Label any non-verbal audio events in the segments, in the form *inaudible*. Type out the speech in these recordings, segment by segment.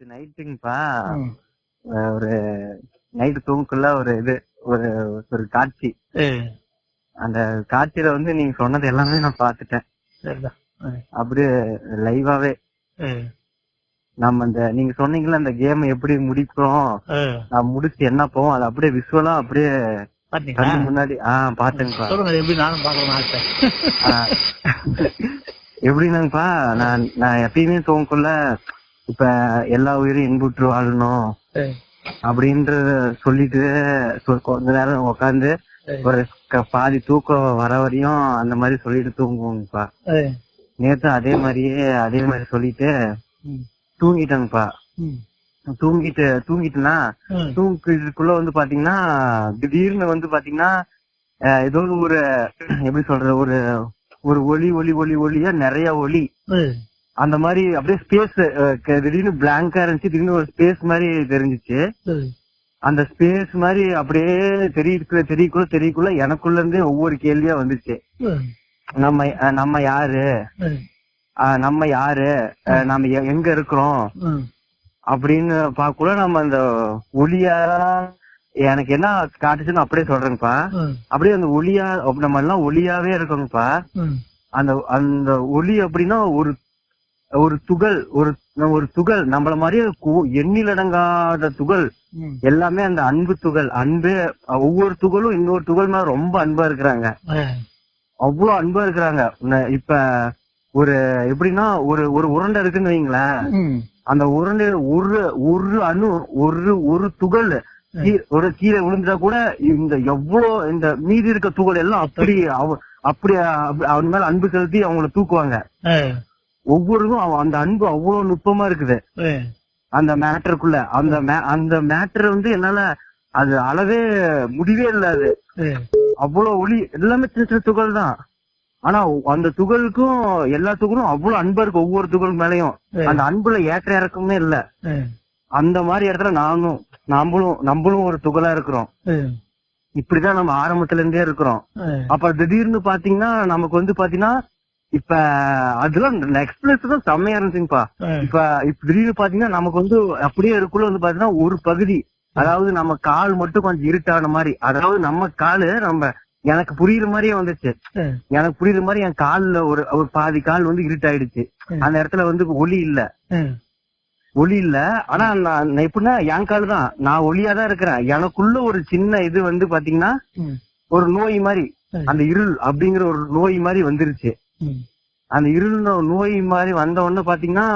நேத்து நைட்டுங்கப்பா. ஒரு நைட்டு தூங்குக்குள்ள ஒரு இது ஒரு ஒரு காட்சி. அந்த காட்சியில வந்து நீங்க சொன்னது எல்லாமே நான் பாத்துட்டேன் அப்படியே லைவாவே நம்ம அந்த நீங்க சொன்னீங்கல்ல அந்த கேம் எப்படி முடிக்கிறோம். நான் முடிச்சு என்ன போவோம்? அது அப்படியே விஷுவலா அப்படியே முன்னாடி ஆஹ் பாத்தேங்கப்பா எப்படி நானும் பாக்கணும் எப்படின்னாங்கப்பா நான் நான் எப்பயுமே தூங்கக்குள்ள இப்ப எல்லா உயிரும் இன்புற்று வாழணும் ஏ, அப்படின்ற சொல்லிட்டு கொஞ்ச நேரம் உட்காந்து ஏ, ஒரு பாதி தூக்கம் வர வரையும் அந்த மாதிரி சொல்லிட்டு தூங்குவோங்கப்பா. நேத்து அதே மாதிரியே அதே மாதிரி சொல்லிட்டு தூங்கிட்டேங்கப்பா. தூங்கிட்டு தூங்கிட்டுனா தூங்கிட்டுக்குள்ள வந்து பாத்தீங்கன்னா திடீர்னு வந்து பாத்தீங்கன்னா ஏதோ ஒரு எப்படி சொல்ற ஒரு ஒரு ஒளி ஒளி ஒளி ஒளியா நிறைய ஒளி. ஏ, அந்த மாதிரி அப்படியே ஸ்பேஸ் திடீர்னு பிளாங்கா இருந்துச்சு திடீர்னு ஒரு ஸ்பேஸ் மாதிரி தெரிஞ்சுச்சு. அந்த ஸ்பேஸ் மாதிரி அப்படியே தெரியக்குள்ள தெரியக்குள்ள தெரியக்குள்ள எனக்குள்ள இருந்தே ஒவ்வொரு கேள்வியா வந்துச்சு. நம்ம நம்ம யாரு? நம்ம யாரு? நம்ம எ- எங்க இருக்கிறோம்? அப்படின்னு பாக்கக்குள்ள நம்ம அந்த ஒளியா எனக்கு என்ன காட்டுச்சுன்னு அப்படியே சொல்றேங்கப்பா அப்படியே அந்த ஒளியா நம்ம எல்லாம் ஒளியாவே இருக்கோங்கப்பா. அந்த அந்த ஒளி அப்படின்னா ஒரு ஒரு துகள் ஒரு ஒரு துகள் நம்மள மாதிரியே எண்ணிலடங்காத துகள். எல்லாமே அந்த அன்பு துகள் அன்பு ஒவ்வொரு துகளும் இன்னொரு துகள் மேல ரொம்ப அன்பா இருக்கிறாங்க. அவ்வளவு அன்பா இருக்கிறாங்க. இப்ப ஒரு எப்படின்னா ஒரு ஒரு உருண்டை இருக்குன்னு வைங்களேன். அந்த உருண்டை ஒரு ஒரு அணு ஒரு ஒரு துகள் ஒரு கீழே விழுந்தா கூட இந்த எவ்வளவு இந்த மீதி இருக்க துகள் எல்லாம் அப்படி அப்படி அப்ப- அவன் மேல அன்பு செலுத்தி அவங்கள தூக்குவாங்க. ஒவ்வொருக்கும் அந்த அன்பு அவ்வளவு நுட்பமா இருக்குது. அந்த மேட்டருக்குள்ள. அந்த அந்த மேட்டர் வந்து என்னால அது அளவே முடிவே இல்ல அது. அவ்வளவு ஒளி எல்லாமே சின்ன சின்ன துகள் தான். ஆனா அந்த துகளுக்கும் எல்லா துகளும் அவ்வளவு அன்பா இருக்கு ஒவ்வொரு துகள் மேலயும். அந்த அன்புல ஏற்ற இறக்கமே இல்ல. அந்த மாதிரி இடத்துல நானும் நம்மளும் நம்மளும் ஒரு துகளா இருக்கிறோம். இப்படிதான் நம்ம ஆரம்பத்துல இருந்தே இருக்கிறோம் அப்ப திடீர்னு பாத்தீங்கன்னா நமக்கு வந்து பாத்தீங்கன்னா இப்ப அதெல்லாம் எக்ஸ்பிரஸ் தான் செம்மையா இருந்துச்சுங்கப்பா. இப்ப இப்ப திடீர்னு பாத்தீங்கன்னா நமக்கு வந்து அப்படியே இருக்குள்ள வந்து பாத்தீங்கன்னா ஒரு பகுதி. அதாவது நம்ம கால் மட்டும் கொஞ்சம் இருட்டான மாதிரி. அதாவது நம்ம காலு நம்ம எனக்கு புரியுற மாதிரியே வந்துச்சு எனக்கு புரியுற மாதிரி என் கால்ல ஒரு ஒரு பாதி கால் வந்து இருட்டாயிடுச்சு. அந்த இடத்துல வந்து ஒளி இல்ல. ஒளி இல்ல. ஆனா நான் எப்படின்னா என் கால் தான். நான் ஒளியா தான் இருக்கிறேன். எனக்குள்ள ஒரு சின்ன இது வந்து பாத்தீங்கன்னா ஒரு நோய் மாதிரி. அந்த இருள் அப்படிங்கிற ஒரு நோய் மாதிரி வந்துருச்சு. அந்த இருள் நோய் மாதிரி வந்த உடனே பாத்தீங்கன்னா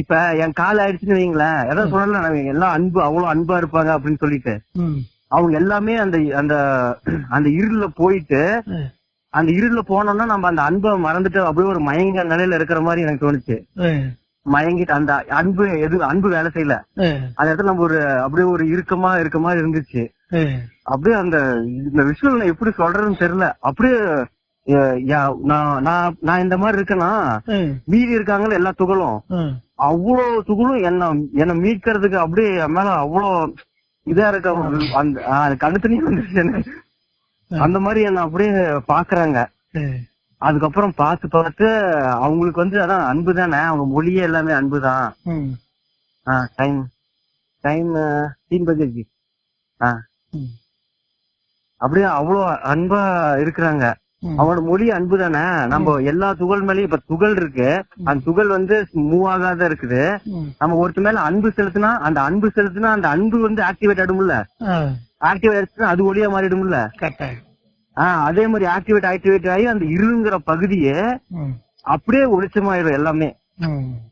இப்ப என் கால் ஆயிடுச்சுன்னு வைங்களேன். ஏதாவது சொல்லல எல்லாம் அன்பு அவ்வளவு அன்பா இருப்பாங்க அப்படின்னு சொல்லிட்டு. அவங்க எல்லாமே அந்த அந்த அந்த இருள்ல போயிட்டு அந்த இருள்ல போனோம்னா நம்ம அந்த அன்பை மறந்துட்டு அப்படியே ஒரு மயங்க நிலையில இருக்கிற மாதிரி எனக்கு தோணுச்சு. மயங்கிட்டு அந்த அன்பு எது அன்பு வேலை செய்யல. அந்த இடத்துல நம்ம ஒரு அப்படியே ஒரு இறுக்கமா இருக்க மாதிரி இருந்துச்சு. அப்படியே அந்த இந்த விஷயம் நான் எப்படி சொல்றதுன்னு தெரியல. அப்படியே நான் நான் இந்த மாதிரி இருக்கேன்னா மீதி இருக்காங்கல்ல எல்லா துகளும் அவ்வளவு துகளும் என்ன என்ன மீட்கிறதுக்கு அப்படியே என் மேல அவ்வளோ இதா இருக்க அந்த ஆஹ், கண்ணு தண்ணி வந்துருச்சு. அந்த மாதிரி என்ன அப்படியே பாக்குறாங்க. அதுக்கப்புறம் பார்த்து பார்த்து அவங்களுக்கு வந்து அதான் அன்பு தானே அவங்க மொழியே எல்லாமே அன்பு தான். டைம் டைம் தீன் பஜேஜி ஆ. ம், அப்படியே அவ்வளோ அன்பா இருக்கிறாங்க. அவனோட மொழி அன்பு தானே? நம்ம எல்லா துகள் மேலயும் இப்ப துகள் இருக்கு. அந்த துகள் வந்து மூவ் ஆகாத இருக்குது. நம்ம ஒருத்த மேல அன்பு செலுத்தினா அந்த அன்பு செலுத்தினா அந்த அன்பு வந்து ஆக்டிவேட் ஆயிடும்ல? ஆக்டிவேட் ஆயிடுச்சுன்னா அது ஒளியா மாறிடும்ல. ஆஹ் அதே மாதிரி ஆக்டிவேட் ஆக்டிவேட் ஆகி அந்த இருங்கிற பகுதியே அப்படியே வெளிச்சமாயிடும் எல்லாமே.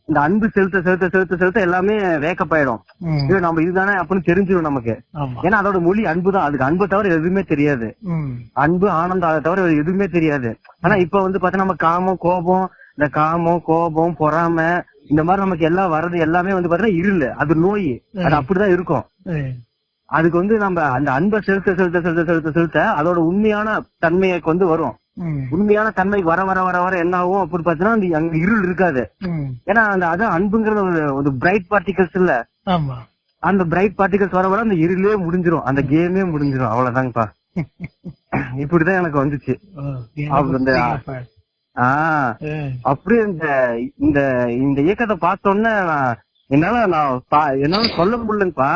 இந்த அன்பு செலுத்த செலுத்த செலுத்த செலுத்த எல்லாமே வேக்கப்பாயிடும் ம், ஐயோ, நம்ம இதுதானே அப்படின்னு தெரிஞ்சிடும் நமக்கு. ஏன்னா அதோட மொழி அன்பு தான். அதுக்கு அன்பை தவிர எதுவுமே தெரியாது. அன்பு ஆனந்தம் அதை தவிர எதுவுமே தெரியாது. ஆனா இப்ப வந்து பாத்தா நம்ம காமம் கோபம் இந்த காமம் கோபம் பொறாமை இந்த மாதிரி நமக்கு எல்லாம் வர்றது எல்லாமே வந்து பாத்தீங்கன்னா இருள். அது நோய். அது அப்படிதான் இருக்கும். அதுக்கு வந்து நம்ம அந்த அன்பை செலுத்த செலுத்த செலுத்த செலுத்த செலுத்த அதோட உண்மையான தன்மைக்கு வந்து வரும். உண்மையான தன்மைக்கு வர வர வர வர என்ன ஆகும் அப்படின்னு பாத்தீங்கன்னா அந்த அங்க இருள் இருக்காது. ஏன்னா அந்த அதான் அன்புங்கிறது ஒரு ஒரு பிரைட் பார்ட்டிகல்ஸ் இல்ல. அந்த பிரைட் பார்ட்டிகல்ஸ் வர வர அந்த இருளே முடிஞ்சிரும். அந்த கேமே முடிஞ்சிரும். அவ்வளவுதாங்கப்பா. *laughs* இப்படிதான் எனக்கு வந்துச்சு. ஆஹ் அப்படியே இந்த இந்த இந்த இயக்கத்தை பார்த்தோன்னே என்னால நான் என்னால சொல்ல முடியலங்கப்பா.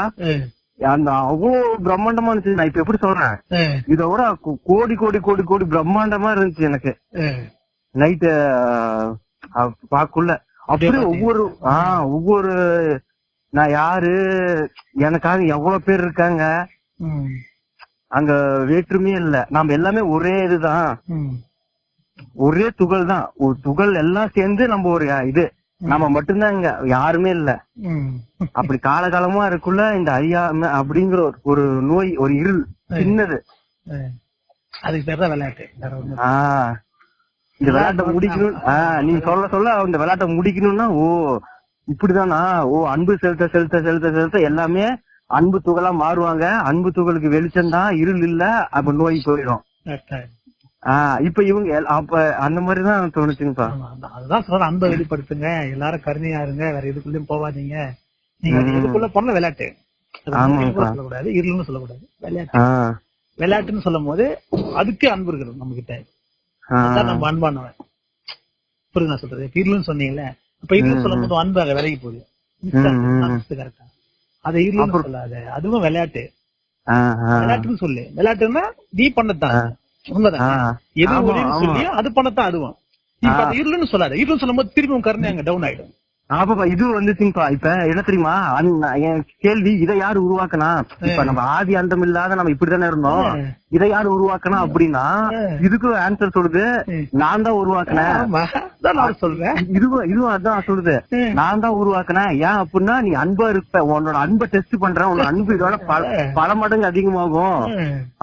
அந்த அவ்வளவு பிரம்மாண்டமா இருந்துச்சு. நான் இப்ப எப்படி சொல்றேன்? இதை விட கோடி கோடி கோடி கோடி பிரம்மாண்டமா இருந்துச்சு எனக்கு. நைட்டு பாக்குள்ள அப்படியே. ஒவ்வொரு ஆஹ் ஒவ்வொரு நான் யாரு? எனக்காக எவ்வளவு பேர் இருக்காங்க? அங்க வேற்றுமையே இல்ல. நாம எல்லாமே ஒரே இதுதான். ஒரே துகள் தான் ஒரு துகள் எல்லாம் சேர்ந்து நம்ம ஒரு இது. நம்ம மட்டும்தான் இங்க யாருமே இல்ல. அப்படி காலகாலமா இருக்குள்ள இந்த அறியாம அப்படிங்கிற ஒரு- ஒரு நோய் ஒரு இருள் சின்னது. அதுக்கு பேர் தான் விளையாட்டு. இந்த விளையாட்டை முடிக்கணும் ஆஹ் நீ சொல்ல சொல்ல இந்த விளையாட்டை முடிக்கணும்னா ஓ இப்படிதானா? ஓ அன்பு செலுத்த செலுத்த செலுத்த செலுத்த எல்லாமே அன்பு துகளா மாறுவாங்க. அன்பு துகளுக்கு வெளிச்சம் தான் இருள் இல்ல அப்ப நோய் போயிடும். இப்ப இவங்க அப்ப அந்த மாதிரிதான் தோணுச்சுங்கப்பா. அதுதான் சொல்றேன். அன்பை வெளிப்படுத்துங்க. எல்லாரும் கருணையா இருங்க. வேற எதுக்குள்ளயும் போவாதீங்க. நீங்க. எதுக்குள்ள போன விளையாட்டு. சொல்லக்கூடாது? இருள்னு சொல்லக்கூடாது. விளையாட்டு. விளையாட்டுன்னு சொல்லும் போது அதுக்கு அன்பு இருக்கணும் நம்ம கிட்ட நம்ம அன்பானவன். புரியுது நான் சொல்றது? இப்ப இருளுன்னு சொன்னீங்கல்ல இப்ப இருள் சொல்லும் போது அன்பு அங்க விலகி போகுது. கரெக்டா அதை இருளுன்னு சொல்லாத. அதுவும் விளையாட்டு. விளையாட்டுன்னு சொல்லு. விளையாட்டுன்னா நீ பண்ணத்தான் உண்மைதான். எது. சொல்லி அது பண்ணத்தான் அதுவும் இப்ப அது இருளுன்னு சொல்லாத. இருள்னு சொல்லும் போது திரும்பி உன் கருணை அங்க டவுன் ஆயிடும். ஆமாப்பா இது வந்துச்சுங்கப்பா இப்ப என்ன தெரியுமா? என் கேள்வி இதை யாரு உருவாக்குனா? இப்ப நம்ம ஆதி அந்தம் இல்லாத நம்ம இப்படித்தானே இருந்தோம். இதை யாரு உருவாக்குனா அப்படின்னா இதுக்கு ஆன்சர் சொல்லுது. நான் தான் உருவாக்குனேன். சொல்றேன் இதுவும் இதுவும் அதான் சொல்லுது. நான் தான் உருவாக்குனேன். ஏன் அப்படின்னா நீ அன்பா இருப்ப. உன்னோட அன்பை டெஸ்ட் பண்றேன். உன்னோட அன்பு இதோட பல- மடங்கு அதிகமாகும்.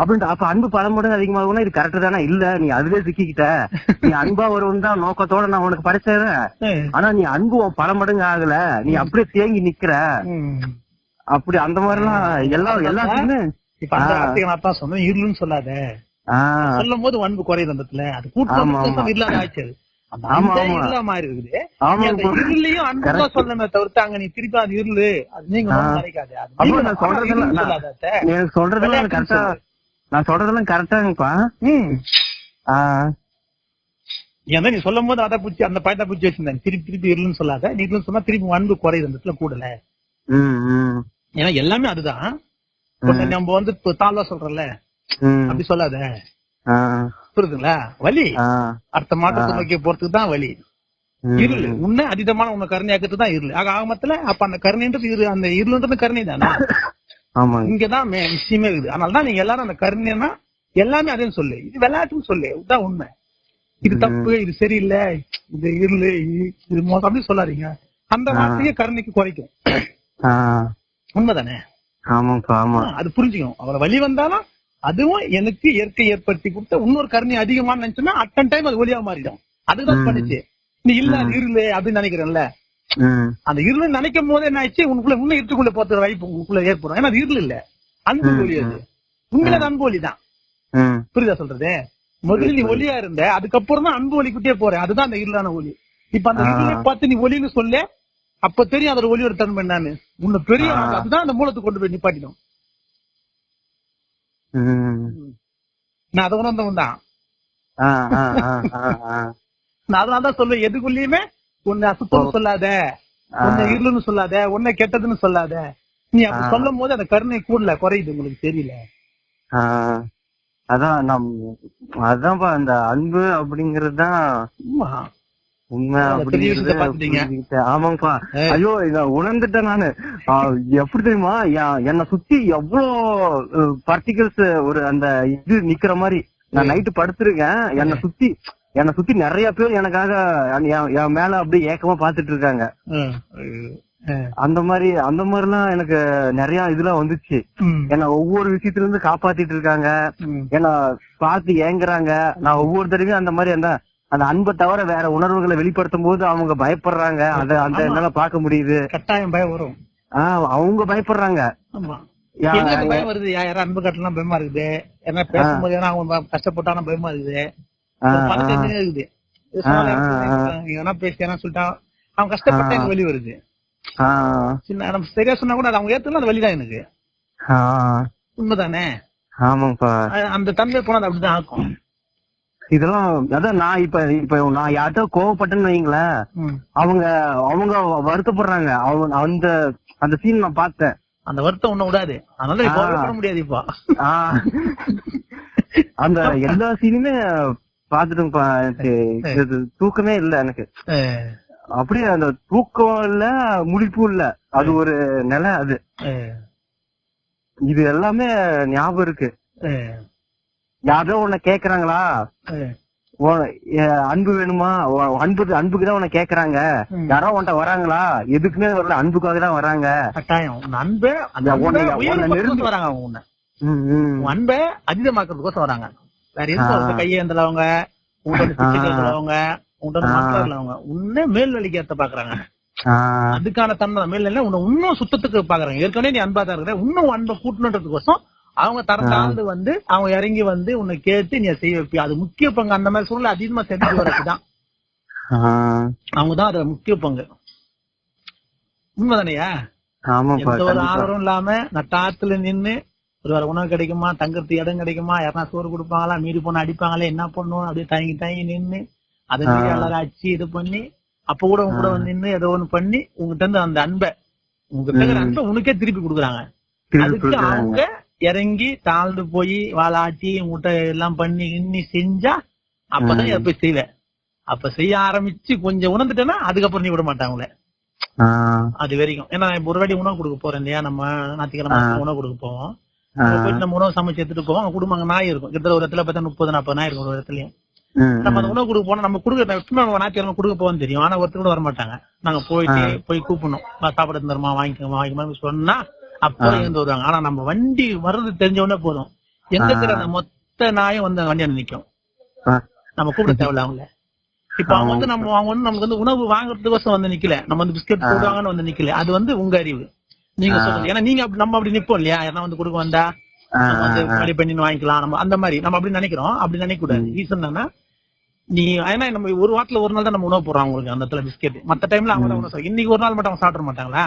அப்படின்ட்டு அப்ப அன்பு பல மடங்கு அதிகமாகும்னா இது கரெக்ட் தானே? இல்ல நீ அதுவே சிக்கிக்கிட்ட. நீ அன்பா வருவன் தான் நோக்கத்தோட நான் உனக்கு படைச்சேன். ஆனா நீ அன்பு பல மடங்கு ஆகல. நீ அப்படியே தேங்கி நிக்கிற. அப்படி அந்த மாதிரி எல்லாம் எல்லாம் எல்லாத்துக்குமே இப்ப அந்த வார்த்தையை நான் தான் சொன்னேன் இருளுன்னு சொல்லாத. சொல்லும் போது அன்பு குறையுது அந்த இடத்துல. அது. கூட்டம் இல்லாத ஆச்சு. அந்த. இல்லாம இருக்குது. இருளையும் அன்பு சொல்லணுமே தவிர்த்து அங்க நீ திருப்பி அது இருளு. அது நீங்க. நினைக்காது நான் சொல்றதெல்லாம் கரெக்டா. நான் சொல்றதெல்லாம் கரெக்டாங்கப்பா ஏன்னா நீ சொல்லும் போது அதை பிடிச்சி அந்த பாயத்தை பிடிச்சி வச்சிருந்தாங்க திருப்பி திருப்பி இருளுன்னு சொல்லாத. நீ இருளுன்னு சொன்னா திருப்பி அன்பு குறையுது அந்த இடத்துல கூடல. ஏன்னா எல்லாமே அதுதான். நம்ம வந்து தாழ்வா சொல்றோம்ல அப்படி சொல்லாத. புரியுதுங்களா? வலி. அடுத்த மாற்றத்தை நோக்கி போறதுக்கு தான் வலி. இருள். உன்ன அதீதமான உன்னை கருணையாக்கிறது தான் இருள். ஆக ஆகமத்துல அப்ப அந்த கருணைன்றது இரு அந்த இருள்ன்றது கருணை தானே? இங்கதான் விஷயமே இருக்குது. அதனால தான் நீங்க எல்லாரும் அந்த கருணைனா எல்லாமே அதே சொல்லு. இது விளையாட்டுன்னு சொல்லு. இதுதான் உண்மை. இது தப்பு இது சரியில்லை இது இருள் இது- மோசம் அப்படி சொல்லாதீங்க. அந்த வார்த்தையே கருணைக்கு குறைக்கும். உண்மைதானே? ஆமா. அது புரிஞ்சுக்கணும். அவளை வழி வந்தாலும் அதுவும் எனக்கு இயற்கை ஏற்படுத்தி கொடுத்த இன்னொரு கருணை அதிகமான்னு நினைச்சோன்னா அட்டன் டைம் அது ஒளியா மாறிடும். அதுதான் பண்ணுச்சு. நீ இல்ல இருளு அப்படின்னு நினைக்கிறேன்ல. அந்த இருள் நினைக்கும் போது என்ன ஆயிடுச்சு? உனக்குள்ள இன்னும் இருட்டுக்குள்ள போறது வாய்ப்பு உங்களுக்குள்ள ஏற்படும். ஏன்னா அது இருள் இல்ல. அன்பு ஒளி அது. அது அன்பு ஒளி தான் புரியுதா சொல்றது? முதல்ல நீ ஒளியா இருந்த அதுக்கப்புறம் தான் அன்பு ஒளிக்கிட்டே போற. அதுதான் அந்த இருளான ஒளி. இப்ப அந்த இருளை பார்த்து நீ ஒளின்னு சொல்ல. அப்ப தெரியும் அதோட ஒளியோட தன்மை என்னன்னு. உன்னை பெரிய. அதுதான் அந்த மூலத்தை கொண்டு போய் நிப்பாட்டிடும். நான் அதை உணர்ந்தவன் தான். நான் அதனால தான் சொல்லுவேன் எதுக்குள்ளயுமே உன்னை அசுத்தம்னு சொல்லாத. உன்னை இருளுன்னு சொல்லாத. உன்னை கெட்டதுன்னு சொல்லாத. நீ அப்படி சொல்லும் போது அந்த கருணை கூடல குறையுது உங்களுக்கு தெரியல. அதான் நம் அதான்ப்பா அந்த அன்பு அப்படிங்கறது தான் ஆமா. உண்மை. ஆமாங்கப்பா. ஐயோ உணர்ந்துட்டேன் நானு. எப்படி தெரியுமா? என்- என்னை சுத்தி எவ்வளவு பார்ட்டிகல்ஸ் ஒரு அந்த இது நிக்கிற மாதிரி. நான் நைட்டு படுத்திருக்கேன். என்னை சுத்தி என்னை சுத்தி நிறைய பேர் எனக்காக என் மேல அப்படியே ஏக்கமா பாத்துட்டு இருக்காங்க. அந்த மாதிரி அந்த மாதிரிலாம் எனக்கு நிறைய இதெல்லாம் வந்துச்சு. ம். என்ன ஒவ்வொரு விஷயத்துல இருந்து காப்பாத்திட்டு இருக்காங்க. ம். என்ன பார்த்து ஏங்குறாங்க. நான் ஒவ்வொரு தடவையும் அந்த மாதிரி அந்த அந்த அன்பை தவிர வேற உணர்வுகளை வெளிப்படுத்தும் போது அவங்க பயப்படுறாங்க. அத அந்த என்னால பார்க்க முடியுது. கட்டாயம் பயம் வரும். ஆஹ் அவங்க பயப்படுறாங்க. பயம் வருது? யாரும் அன்பு கட்டலாம் பயமா இருக்குது? ஏன்னா பேசும்போது ஏன்னா அவங்க கஷ்டப்பட்டாலும் பயமா இருக்குது? இருக்குது? வேணா பேசி ஏன்னா சொல்லிட்டா அவன் கஷ்டப்பட்டா எனக்கு வலி வருது. சின்ன நம்ம சரியா சொன்னா கூட அது அவங்க ஏத்துக்கலாம் அந்த வலிதான் எனக்கு. உண்மைதானே? ஆமாங்கப்பா. அ- அந்த தன்மை போனா அது அப்படிதான் ஆக்கும். இதெல்லாம் அதான் நான் இப்ப இப்ப நான் யார்கிட்ட கோவப்பட்டேன்னு வைங்களேன். அவங்க அவங்க வருத்தப்படுறாங்க. அவங்க அந்த அந்த சீன் நான் பார்த்தேன். அந்த வருத்தம் ஒண்ணும் விடாது. அதனால. கோவப்பட முடியாது இப்போ. அந்த எல்லா சீனுமே இது தூக்கமே இல்ல எனக்கு. அப்படியே அந்த தூக்கம் இல்ல முழிப்பும் இல்ல. அது ஒரு நிலை அது. இது எல்லாமே ஞாபகம் இருக்கு. யாரோ உன்னை கேக்குறாங்களா. உன் அன்பு வேணுமா? உன் அன்பு அன்புக்கு தான் உன்னை கேக்குறாங்க. யாரோ உன்கிட்ட வராங்களா? எதுக்குமே வரல அன்புக்காக தான் வராங்க. கட்டாயம். உன் அன்பை அந்த வராங்க அவங்க உன்னை. உன் அன்பை அதிகமாக்குறதுக்கோசம் வராங்க. வேற எதுவும் கையேந்தலவங்க வந்து ஆ. மாற்றவங்க உன்னை மேல்நிலைக்கு ஏத்த பாக்குறாங்க. அதுக்கான தன்மை மேல்நிலை உன்னை இன்னும் சுத்தத்துக்கு பாக்குறாங்க. ஏற்கனவே நீ அன்பா தான் இருக்கிற இன்னும் அன்பை கூட்டணுன்றதுக்கோசம் அவங்க தரத்தாழ்ந்து வந்து அவங்க இறங்கி வந்து உன்னை கேட்டு நீ செய்ய வைப்பியா? அது முக்கிய பங்கு. அந்த மாதிரி சூழ்நிலை அதிகமா செஞ்சு வரதுதான் ஆஹ் *laughs* அவங்க தான் அதுல முக்கிய பங்கு. உண்மைதானையா? எந்த ஒரு ஆதரவும் இல்லாம நட்டாத்துல நின்னு ஒரு வேற உணவு கிடைக்குமா தங்கறதுக்கு இடம் கிடைக்குமா யாரா சோறு கொடுப்பாங்களா மீறி போனா அடிப்பாங்களே என்ன பண்ணும்? அப்படியே தயங்கி தயங்கி நின்னு அதை மீறி. எல்லாரும் அடிச்சு இது பண்ணி அப்ப கூட உங்க கூட நின்னு ஏதோ ஒண்ணு பண்ணி உங்ககிட்ட இருந்து அந்த அன்பை உங்ககிட்ட. அன்பை உனக்கே திருப்பி கொடுக்குறாங்க. அதுக்கு கொடுக்குறாங்க. அவங்க இறங்கி தாழ்ந்து போய் வாழாட்டி உங்ககிட்ட எல்லாம் பண்ணி இன்னி செஞ்சா அப்பதான் ம். இதை போய் செய்வ அப்ப செய்ய ஆரம்பிச்சு கொஞ்சம் உணர்ந்துட்டேன்னா அதுக்கப்புறம் நீ விட மாட்டாங்களே அது வரைக்கும். ஏன்னா இப்ப ஒரு வாட்டி உணவு கொடுக்க போறேன் இல்லையா? நம்ம ஞாயிற்றுக்கிழமை. உணவு கொடுக்க போவோம். போயிட்டு நம்ம உணவு சமைச்சு எடுத்துட்டு போவோம். அங்க குடும்பங்க நாய் இருக்கும். கிட்ட ஒரு இடத்துல பார்த்தா முப்பது நாற்பது நாய் இருக்கும் ஒரு இடத்துலயும். நம்ம அந்த. உணவு கொடுக்க போனா நம்ம கொடுக்க ஞாயிற்றுக்கிழமை கொடுக்க போவோம் தெரியும். ஆனா ஒருத்தர் கூட வர மாட்டாங்க நாங்க போயிட்டு. போய் கூப்பிடணும். "வா, சாப்பாடு தருமா வாங்கிக்கோமா வாங்கிக்கோமா சொன்னா அப்போ. இருந்து வருவாங்க ஆனா நம்ம வண்டி வர்றது தெரிஞ்ச உடனே போதும் எங்க. இருக்கிற அந்த மொத்த நாயும் வந்து வண்டியாண்ட நிக்கும். நம்ம கூப்பிட தேவையில்ல அவங்கள இப்ப அவங்க வந்து நம்ம அவங்க வந்து நமக்கு வந்து உணவு வாங்குறதுக்கோசம் வந்து நிக்கல நம்ம வந்து பிஸ்கட். போடுவாங்கன்னு வந்து நிக்கல அது வந்து உங்க அறிவு நீங்க. சொல்றது ஏன்னா நீங்க அப்படி நம்ம அப்படி நிப்போம் இல்லையா யாரா வந்து கொடுக்க வந்தா வந்து முன்னாடி பண்ணி வாங்கிக்கலாம் நம்ம அந்த மாதிரி நம்ம அப்படி நினைக்கிறோம் அப்படி நினைக்க கூடாது. ரீசன் என்னன்னா நீ ஏன்னா நம்ம ஒரு வாரத்துல ஒரு நாள் தான் நம்ம உணவு போடுறோம் அவங்களுக்கு அந்த இடத்துல பிஸ்கெட் மத்த டைம்ல அவங்க. உணவு. இன்னைக்கு ஒரு நாள் மட்டும் அவங்க சாப்பிட மாட்டாங்களா.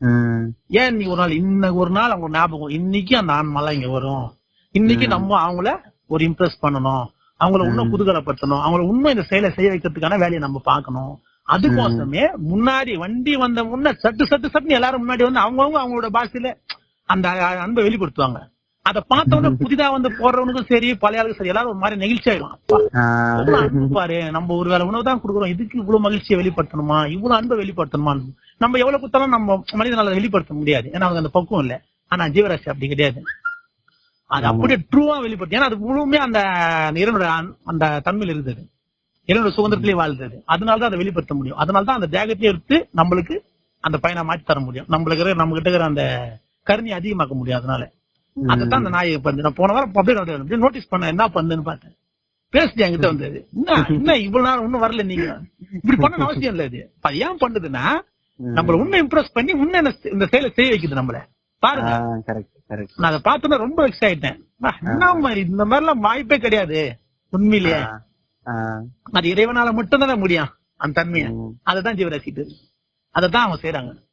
ஏன் இன்னைக்கு ஒரு நாள் இன்னைக்கு ஒரு நாள் அவங்க ஞாபகம் இன்னைக்கு அந்த ஆண்மலை இங்க வரும். இன்னைக்கு. நம்ம அவங்கள ஒரு இம்ப்ரெஸ் பண்ணணும். அவங்கள இன்னும். குதூகலப்படுத்தணும். அவங்கள உண்மை இந்த செயலை செய்ய வைக்கிறதுக்கான வேலையை நம்ம பார்க்கணும். அதுக்கோசமே முன்னாடி வண்டி வந்த முன்ன சட்டு சட்டு சட்டுன்னு எல்லாரும் முன்னாடி வந்து அவங்கவங்க அவங்களோட பாஷையில அந்த அன்பை வெளிப்படுத்துவாங்க. அதை பார்த்த உடனே புதிதா வந்து போடுறவனுக்கும் சரி பழைய ஆளுக்கும் சரி எல்லாரும் ஒரு மாதிரி நெகிழ்ச்சி ஆயிடும் பாரு நம்ம ஒரு வேளை உணவு தான் கொடுக்குறோம். இதுக்கு இவ்வளவு மகிழ்ச்சியை வெளிப்படுத்தணுமா? இவ்வளவு அன்பை வெளிப்படுத்தணுமா? நம்ம எவ்வளவு கொடுத்தாலும் நம்ம மனிதனால வெளிப்படுத்த முடியாது. ஏன்னா அவங்க அந்த பக்குவம் இல்ல. ஆனா ஜீவராசி அப்படி கிடையாது. அது. அப்படியே ட்ரூவா வெளிப்படுத்து. ஏன்னா அது முழுமையா அந்த இறைவனுடைய அந்த தன்மையில் இருந்தது. இறைவனுடைய சுதந்திரத்திலே வாழ்ந்தது. அதனாலதான் அதை வெளிப்படுத்த முடியும். அதனாலதான் அந்த தேகத்தையே எடுத்து நம்மளுக்கு அந்த பயனை மாற்றி தர முடியும். நம்மளுக்கு நம்ம கிட்ட இருக்கிற அந்த கருணையை அதிகமாக்க முடியும். அதனால. அதுதான் அந்த நாயை பண்ணு நான் போன வாரம் அப்படியே நோட்டீஸ் பண்ண என்ன பண்ணுன்னு பார்த்தேன். பேசுது என்கிட்ட வந்தது. என்ன என்ன இவ்வளவு நேரம் ஒண்ணும் வரல நீங்க? இப்படி பண்ண அவசியம் இல்ல இது. அது ஏன் பண்ணுதுன்னா நம்மள உன்னை இம்ப்ரெஸ் பண்ணி உன்னை இந்த- செயலை செய்ய வைக்குது நம்மள. பாருங்க. நான் அதை பார்த்தோன்னா ரொம்ப வெக்ஸ் ஆயிட்டேன். என்ன மாதிரி இந்த மாதிரி எல்லாம் வாய்ப்பே கிடையாது. உண்மையிலேயே. அது இறைவனால மட்டும்தானே முடியும் அந்த தன்மையை. அதுதான் ஜீவராசிட்டு அதைத்தான் அவங்க செய்யறாங்க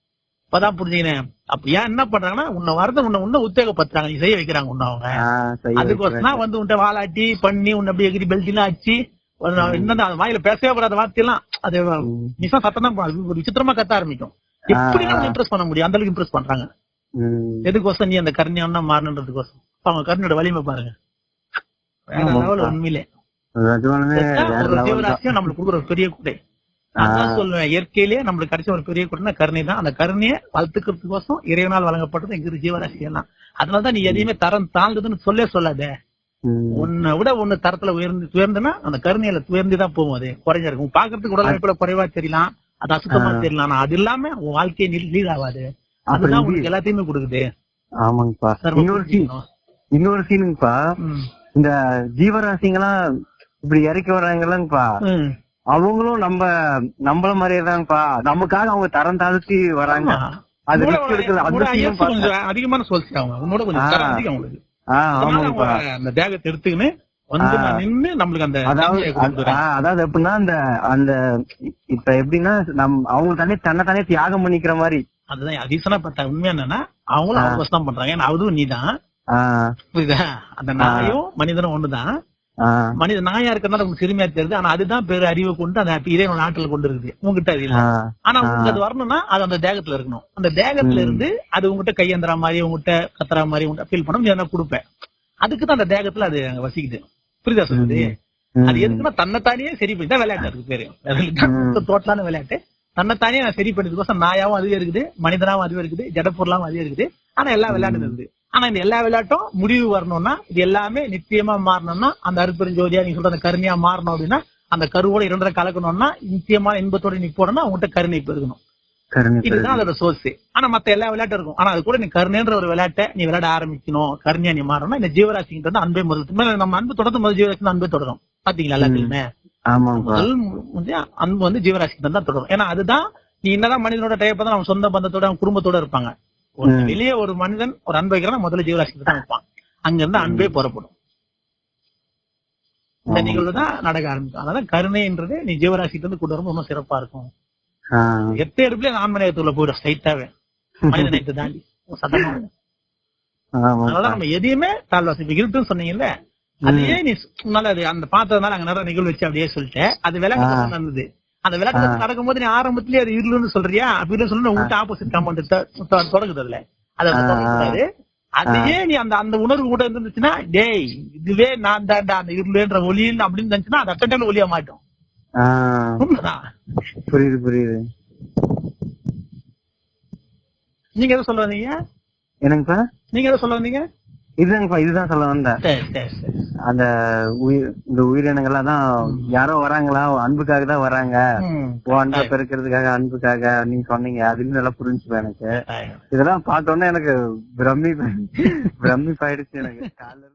இப்பதான் புரிஞ்சுக்கினேன். அப்ப ஏன் என்ன பண்றாங்கன்னா உன்னை வரத உன்னை உன்ன உத்தேகப்படுத்துறாங்க. நீ செய்ய வைக்கிறாங்க உன்னை அவங்க. அதுக்கோசம் வந்து உன்ட்ட வாலாட்டி பண்ணி உன்னை அப்படியே எகிரி பெல்ட்லாம் அடிச்சு என்ன அது வாயில பேசவே கூடாத வார்த்தையெல்லாம் அது நிசா சத்தம் தான் ஒரு விசித்திரமா கத்த ஆரம்பிக்கும். எப்படி நம்ம இம்ப்ரெஸ் பண்ண முடியும்? அந்த அளவுக்கு இம்ப்ரெஸ் பண்றாங்க. எதுக்கோசம் நீ அந்த கருணியான்னா மாறணுன்றதுக்கோசம். அவங்க கருணையோட வலிமை பாருங்க. உண்மையிலே. நம்மளுக்கு கொடுக்குற பெரிய கொடை நான் சொல்லுவேன் இயற்கையிலேயே நம்மளுக்கு கிடைச்ச ஒரு பெரிய கொடைனா கருணை தான். அந்த கருணையை வளர்த்துக்கிறதுக்கோசம் இறைவனால் வழங்கப்பட்டது எங்க ஜீவராசி எல்லாம் அதனாலதான் நீ எதையுமே தரம் தாழ்ந்ததுன்னு சொல்லே சொல்லாத. உன்னை விட ஒண்ணு தரத்துல உயர்ந்து உயர்ந்துனா அந்த கருணையில உயர்ந்து தான் போகும் அது. குறைஞ்சா இருக்கும். பாக்குறதுக்கு உடல் அமைப்புல குறைவா தெரியலாம். அது அசுத்தமா தெரியலாம். ஆனா அது இல்லாம உன் வாழ்க்கையை லீட் ஆகாது. அதுதான் உனக்கு எல்லாத்தையுமே கொடுக்குது. ஆமாங்கப்பா. இன்னொரு சீன். இன்னொரு சீனுங்கப்பா. இந்த ஜீவராசிங்கெல்லாம் இப்படி இறக்கி வர்றாங்கல்லங்கப்பா. அவங்களும் நம்ம நம்மள மாதிரியே தான்ப்பா நமக்காக அவங்க தரம் தாழ்த்தி வராங்க. அது. கொஞ்சம் அதிகமான சொல்லிச்சு அவங்க. உன்னோட கொஞ்சம் அதிகம் அவங்களுக்கு அந்த தேகத்தை எடுத்துக்கின்னு அதாவது எப்படின்னா அந்த அந்த இப்ப எப்படின்னா நம் அவங்க தானே தன்னை தானே தியாகம் பண்ணிக்கிற மாதிரி. அதுதான் அதிசனா பார்த்தா உண்மை என்னன்னா அவங்களும் அவங்க தான் பண்றாங்க. ஏன்னா அதுவும் நீதான். புரியுதா? அந்த நாயும் மனிதனும் ஒண்ணுதான். மனித நாயா இருக்கிறதுனால உங்களுக்கு சிறுமையா தெரியுது. ஆனா அதுதான் பெரு அறிவை கொண்டு அந்த இறைவனோட ஆற்றல் கொண்டு இருக்குது உங்ககிட்ட அது இல்ல. ஆனா உங்களுக்கு அது வரணும்னா அது அந்த தேகத்துல இருக்கணும். அந்த தேகத்துல. இருந்து அது உங்ககிட்ட கையந்திரா மாதிரி உங்ககிட்ட கத்துறா மாதிரி உங்ககிட்ட ஃபீல் பண்ண நீ கொடுப்பேன். அதுக்கு தான் அந்த தேகத்துல அது வசிக்குது. புரியுதா சொல்லுது அது எதுக்குன்னா தன்னைத்தானே சரி பண்ணி தான் விளையாட்டு அதுக்கு பேரு. டோட்டலான விளையாட்டு. தன்னைத்தானே நான் சரி பண்ணதுக்கோசம் நாயாவும் அதுவே இருக்குது மனிதனாவும் அதுவே இருக்குது ஜடப்பொருளாவும் அதுவே இருக்குது. ஆனா எல்லா விளையாட்டும் இருக்குது. ஆனா இந்த எல்லா விளையாட்டும் முடிவு வரணும்னா இது எல்லாமே நிச்சயமா மாறணும்னா அந்த அருப்பெருஞ்சோதியா நீங்க சொல்ற அந்த கருணையா மாறணும் அப்படின்னா அந்த கருவோட இரண்டரை கலக்கணும்னா நிச்சயமான இன்பத்தோட நீ போடணும்னா உங்ககிட்ட கருணை பெருகணும். இதுதான் அதோட சோர்ஸ். ஆனா மத்த எல்லா விளையாட்டும் இருக்கும். ஆனா அது கூட நீ கருணைன்ற ஒரு விளையாட்டை நீ விளையாட ஆரம்பிக்கணும் கருணையா நீ மாறணும்னா இந்த ஜீவராசிங்கிட்ட வந்து அன்பே முதல் நம்ம அன்பு தொடர்ந்து முதல் ஜீவராசி அன்பே தொடரும். பாத்தீங்களா எல்லாத்துலயுமே முதல் அன்பு வந்து ஜீவராசிக்கு தான் தொடரும். ஏன்னா அதுதான் நீ என்னதான் மனிதனோட டைப் தான் அவன் சொந்த பந்தத்தோட குடும்பத்தோட இருப்பாங்க. வெளியே ஒரு மனிதன் ஒரு அன்பு வைக்கிறான் முதல்ல ஜீவராசிக்கு தான் வைப்பான். அங்க இருந்து அன்பே புறப்படும். இந்த ஆமா. நிகழ்வு தான் நடக்க ஆரம்பிக்கும். அதனால கருணைன்றது நீ ஜீவராசிக்கு வந்து கொண்டு வரும்போது ரொம்ப சிறப்பா இருக்கும். எத்த எடுப்புல ஆண்மனையத்துள்ள போயிடும் ஸ்ட்ரைட்டாவே மனித நேயத்தை தாண்டி. சத்தமா அதனால. நம்ம எதையுமே தாழ்வாசி இப்ப இருட்டுன்னு சொன்னீங்கல்ல அதையே நீ உன்னால அது அந்த பார்த்ததுனால அங்க நிறைய நிகழ்வு வச்சு அப்படியே சொல்லிட்டேன். அது ஆ. நடந்தது அந்த விளையாட்டு நடக்கும்போது நீ ஆரம்பத்திலேயே அது இருளுன்னு சொல்றியா? அப்படின்னு சொல்லி உங்ககிட்ட ஆப்போசிட் காம்பவுண்ட் தொடங்குது அதுல. அது அதையே நீ அந்த அந்த உணர்வு கூட இருந்துச்சுன்னா டேய் இதுவே நான் தான்டா அந்த இருளுன்ற ஒளின்னு அப்படின்னு நினைச்சுன்னா அது அட்டன்டைல ஒளியா மாட்டோம் ஆ, உண்மைதான் புரியுது புரியுது. நீங்க எதை சொல்ல வந்தீங்க? என்னங்கப்பா? நீங்க எதை சொல்ல வந்தீங்க? இதுதாங்கப்பா இதுதான் சொல்ல வந்தேன். சரி சரி சரி. அந்த உயிர் இந்த உயிரினங்கள்லாம் தான் யாரோ வராங்களா? அன்புக்காக தான் வராங்க அன்பை பெருக்கிறதுக்காக அன்புக்காக நீங்க சொன்னீங்க. அதுன்னு நல்லா புரிஞ்சுப்பேன் எனக்கு. இதெல்லாம் பார்த்தோன்னே எனக்கு பிரமி பிரமிப்பாயிடுச்சு எனக்கு. இருந்து *laughs*